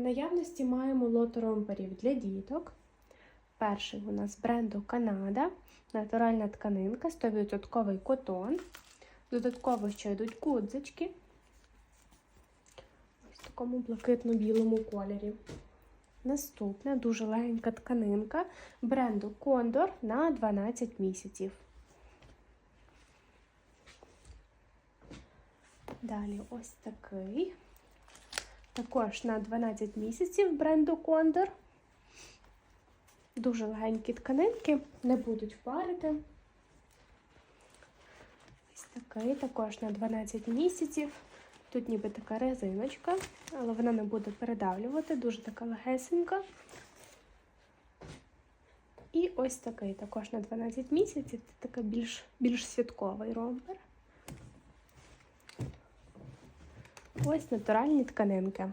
Наявності маємо лот ромперів для діток. Перший у нас бренду Канада, натуральна тканинка, 100% котон. Додатково ще йдуть гудзички. Ось в такому блакитно-білому кольорі. Наступна дуже легенька тканинка бренду Кондор на 12 місяців. Далі ось такий. Також на 12 місяців бренду Кондор. Дуже легенькі тканинки, не будуть парити. Ось такий також на 12 місяців. Тут ніби така резиночка, але вона не буде передавлювати, дуже така легесенька. І ось такий також на 12 місяців. Це така більш, більш святковий ромпер. Ось натуральні тканинки.